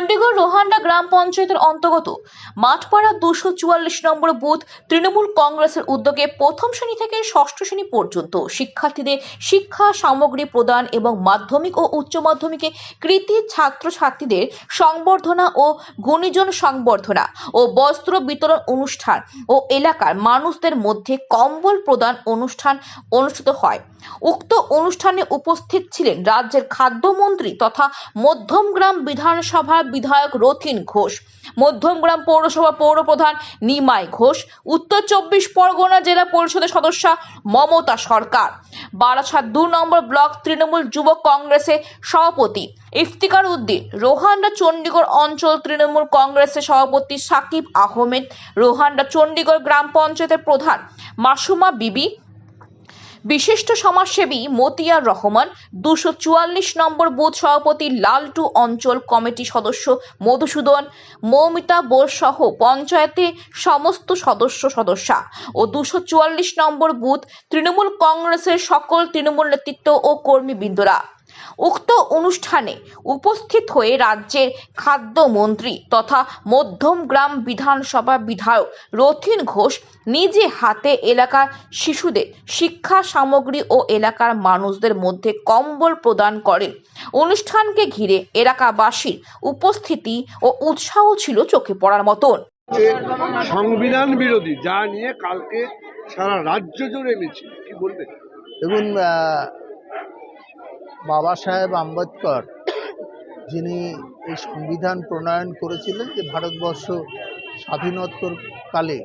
চণ্ডীগড় রোহান্ডা গ্রাম পঞ্চায়েতের অন্তর্গত। মাঠপাড়া দুশো চুয়াল্লিশ নম্বর বুথ তৃণমূল কংগ্রেসের উদ্যোগে প্রথম শ্রেণি থেকে ষষ্ঠ শ্রেণি পর্যন্ত শিক্ষার্থীদের শিক্ষা সামগ্রী প্রদান এবং মাধ্যমিক ও উচ্চ মাধ্যমিকে কৃতি ছাত্রছাত্রীদের সংবর্ধনা ও গুণীজন সংবর্ধনা ও বস্ত্র বিতরণ অনুষ্ঠান ও এলাকার মানুষদের মধ্যে কম্বল প্রদান অনুষ্ঠান অনুষ্ঠিত হয়। উক্ত অনুষ্ঠানে উপস্থিত ছিলেন রাজ্যের খাদ্যমন্ত্রী তথা মধ্যমগ্রাম বিধানসভার বিধায়ক রথিন ঘোষ মধ্যমগ্রাম পৌরসভা পৌরপ্রধান নিমাই ঘোষ, উত্তর চব্বিশ পরগনা জেলা পরিষদের সদস্য মমতা সরকার, বারাসাত দু নম্বর ব্লক তৃণমূল যুব কংগ্রেসের সভাপতি ইফতিকার উদ্দিন রোহান্ডা চণ্ডীগড় অঞ্চল তৃণমূল কংগ্রেসের সভাপতি সাকিব আহমেদ রোহান্ডা চণ্ডীগড় গ্রাম পঞ্চায়েতের প্রধান মাসুমা বিবি বিশিষ্ট সমাজসেবী মতিয়ার রহমান, দুশো চুয়াল্লিশ নম্বর বুথ সভাপতি লালটু অঞ্চল কমিটি সদস্য মধুসূদন, মৌমিতা বোস সহ পঞ্চায়েতে সমস্ত সদস্য সদস্যা ও দুশো চুয়াল্লিশ নম্বর বুথ তৃণমূল কংগ্রেসের সকল তৃণমূল নেতৃত্ব ও কর্মীবৃন্দরা। উক্ত অনুষ্ঠানে উপস্থিত হয়ে রাজ্যের খাদ্যমন্ত্রী তথা মধ্যমগ্রাম বিধানসভা বিধায়ক রথিন ঘোষ নিজে হাতে এলাকার শিশুদের শিক্ষা সামগ্রী ও এলাকার মানুষদের মধ্যে কম্বল প্রদান করেন। অনুষ্ঠানকে ঘিরে এলাকাবাসীর উপস্থিতি ও উৎসাহ ছিল চোখে পড়ার মতন। সংবিধান বিরোধী যা নিয়ে কালকে সারা রাজ্য জুড়ে মিছিল। কি বলবে দেখুন আহ, বাবা সাহেব আম্বেদকর, যিনি এই সংবিধান প্রণয়ন করেছিলেন যে ভারতবর্ষ স্বাধীনোত্তর কালে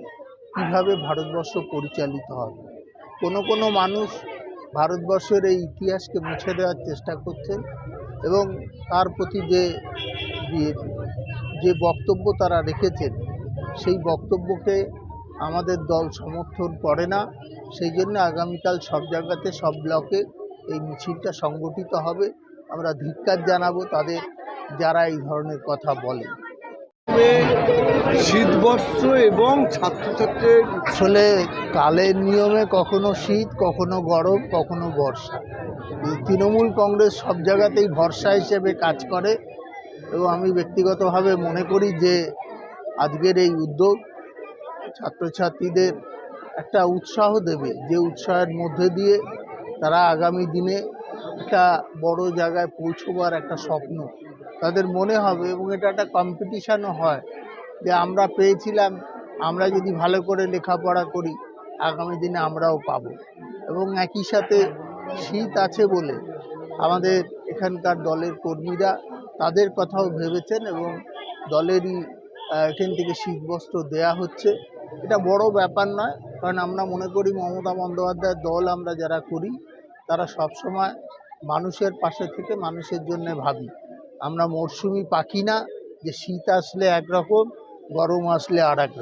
কীভাবে ভারতবর্ষ পরিচালিত হবে। কোনো কোনো মানুষ ভারতবর্ষের এই ইতিহাসকে মুছে দেওয়ার চেষ্টা করছেন এবং তার প্রতি যে যে- বক্তব্য তারা রেখেছেন, সেই বক্তব্যকে আমাদের দল সমর্থন করে না। সেই জন্য আগামীকাল সব জায়গাতে, সব ব্লকে এই মিছিলটা সংগঠিত হবে। আমরা ধিক্কার জানাব তাদের যারা এই ধরনের কথা বলে। শীতবস্ত্র এবং ছাত্রছাত্রীর আসলে কালের নিয়মে কখনো শীত কখনো গরম কখনো বর্ষা। তৃণমূল কংগ্রেস সব জায়গাতেই ভরসা হিসেবে কাজ করে এবং আমি ব্যক্তিগতভাবে মনে করি যে আজকের এই উদ্যোগ ছাত্রছাত্রীদের একটা উৎসাহ দেবে। যে উৎসাহের মধ্যে দিয়ে তারা আগামী দিনে একটা বড় জায়গায় পৌঁছবার একটা স্বপ্ন। তাদের মনে হবে এবং এটা একটা কম্পিটিশানও হয় যে আমরা পেয়েছিলাম, আমরা যদি ভালো করে লেখাপড়া করি, আগামী দিনে আমরাও পাবো। এবং একই সাথে শীত আছে বলে আমাদের এখানকার দলের কর্মীরা তাদের কথাও ভেবেছেন এবং দলেরই এখান থেকে শীতবস্ত্র দেয়া হচ্ছে। এটা বড় ব্যাপার নয় কারণ আমরা মনে করি মমতা বন্দ্যোপাধ্যায়ের দল আমরা যারা করি, তারা সবসময় মানুষের পাশে থেকে মানুষের জন্য ভাবি। আমরা মরশুমি পাখি না, যে শীত আসলে একরকম, গরম আসলে আর রকম।